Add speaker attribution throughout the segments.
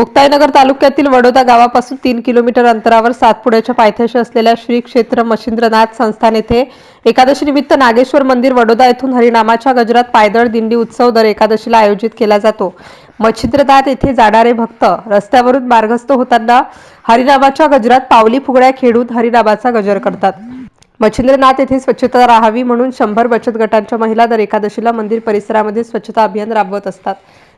Speaker 1: मुक्ताईनगर तालुक्यातील वडोदा गावापासून तीन किलोमीटर अंतरावर सातपुड्याच्या पायथ्याशी असलेल्या श्री क्षेत्र मच्छिंद्रनाथ संस्थान येथे एकादशी निमित्त नागेश्वर मंदिर वडोदा येथून हरिनामाच्या गजरात पायदळ दिंडी उत्सव दर एकादशीला आयोजित केला जातो. मच्छिंद्रनाथ येथे जाणारे भक्त रस्त्यावरून मार्गस्थ होताना हरिनामाच्या गजरात पावली फुगड्या खेळून हरिनामाचा गजर करतात. मच्छिंद्रनाथ येथे स्वच्छता राहावी म्हणून शंभर बचत गटांच्या महिला दर एकादशीला मंदिर परिसरामध्ये स्वच्छता अभियान राबवत असतात.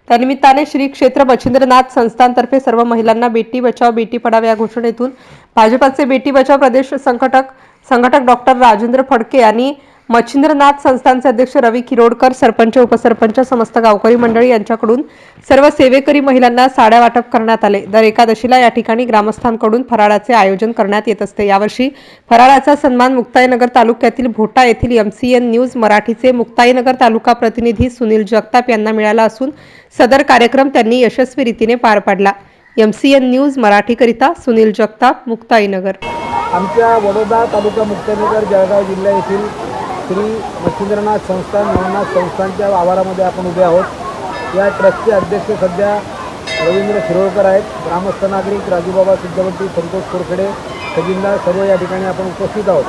Speaker 1: त्यानिमित्ताने श्री क्षेत्र मच्छिंद्रनाथ संस्थानतर्फे सर्व महिलांना बेटी बचाव बेटी पढाव या घोषणेतून भाजपाचे बेटी बचाव प्रदेश संघटक संघटक डॉक्टर राजेंद्र फडके यांनी मच्छिंद्रनाथ संस्थानचे अध्यक्ष रवी किरोडकर सरपंच उपसरपंच समस्त गावकरी मंडळी यांच्याकडून सर्व सेवेकरी महिलांना साड्या वाटप करण्यात आले. दर एकादशीला या ठिकाणी ग्रामस्थांकडून फराळाचे आयोजन करण्यात येत असते. यावर्षी फराळाचा सन्मान मुक्ताईनगर तालुक्यातील भोटा येथील एमसीएन न्यूज मराठीचे मुक्ताईनगर तालुका प्रतिनिधी सुनील जगताप यांना मिळाला असून सदर कार्यक्रम त्यांनी यशस्वी रीतीने पार पाडला. एमसीएन न्यूज मराठीकरिता सुनील जगताप मुक्ताईनगर.
Speaker 2: आमच्या वडोदा तालुका मुक्ताईनगर जळगाव जिल्हा येथील श्री मच्छिंद्रनाथ संस्थान नवनाथ संस्थानच्या आवारामध्ये आपण उभे आहोत. या ट्रस्टचे अध्यक्ष सध्या रवींद्र शिरोळकर आहेत. ग्रामस्थ नागरिक राजूबाबा सिद्धवंती संतोष कोरखडे खजिनदार सर्व या ठिकाणी आपण उपस्थित आहोत.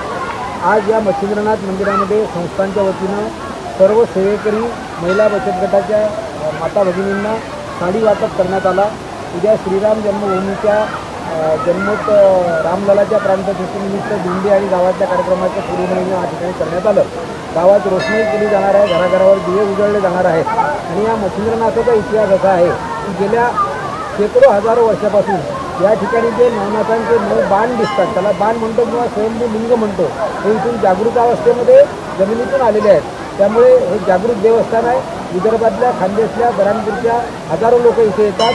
Speaker 2: आज या मच्छिंद्रनाथ मंदिरामध्ये संस्थांच्या वतीनं सर्व सेवेकरी महिला बचत गटाच्या माता भगिनींना साडी वाटप करण्यात आला. उद्या श्रीराम जन्मभूमीच्या जन्मोत रामलालाच्या रामललाच्या प्राणप्रतिष्ठेनिमित्त दिंडी आणि गावातल्या कार्यक्रमाचं पूर्वनियोजन या ठिकाणी करण्यात आलं. गावात रोषणाई केली जाणार आहे घराघरावर दिवे उजळले जाणार आहेत. आणि या मच्छिंद्रनाथाचा इतिहास असा आहे की गेल्या शेकडो हजारो वर्षापासून या ठिकाणी जे नवनाथांचे नऊ बाण दिसतात त्याला बाण म्हणतो किंवा स्वयंभू लिंग म्हणतो हे इथून जागृत अवस्थेमध्ये जमिनीतून आलेले आहेत. त्यामुळे हे जागृत देवस्थान आहे. विदर्भातल्या खानदेशल्या बरामपूरच्या हजारो लोक इथे येतात.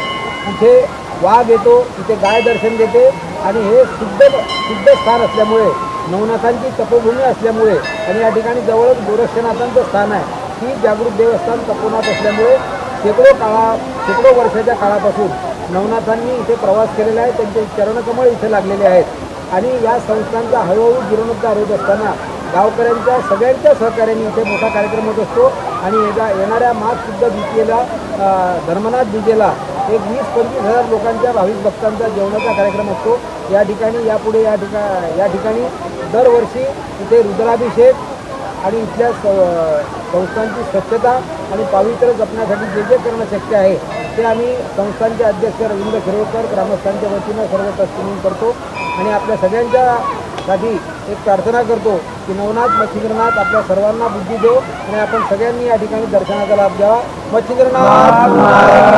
Speaker 2: इथे वाघ येतो इथे गाय दर्शन देते आणि हे शुद्ध शुद्ध स्थान असल्यामुळे नवनाथांची तपोभूमी असल्यामुळे आणि या ठिकाणी जवळच गोरक्षनाथांचं स्थान आहे. ही जागृत देवस्थान तपोनाथ असल्यामुळे शेकडो काळा शेकडो वर्षाच्या काळापासून नवनाथांनी इथे प्रवास केलेला आहे. त्यांचे चरणकमळ इथे लागलेले आहेत. आणि या संस्थांचा हळूहळू जीर्णोद्धार होत असताना गावकऱ्यांच्या सगळ्यांच्या सहकार्याने इथे मोठा कार्यक्रम होत असतो. आणि येणाऱ्या माघ शुद्ध द्वितीयेला धर्मनाथ द्वितीयेला एक वीस पंचवीस हजार लोकांच्या भाविक भक्तांचा जेवणाचा कार्यक्रम असतो. या ठिकाणी यापुढे या ठिका या ठिकाणी दरवर्षी इथे रुद्राभिषेक आणि इथल्या स- संस्थांची स्वच्छता आणि पावित्र्य जपण्यासाठी जे जे करणं शक्य आहे ते आम्ही संस्थांचे अध्यक्ष रवींद्र खिरोळकर ग्रामस्थांच्या वतीनं सर्व ट्रस्टी करतो. आणि आपल्या सगळ्यांच्यासाठी एक प्रार्थना करतो की नवनाथ मच्छिंद्रनाथ आपल्या सर्वांना बुद्धी देऊ आणि आपण सगळ्यांनी या ठिकाणी दर्शनाचा लाभ द्यावा मच्छिंद्रनाथ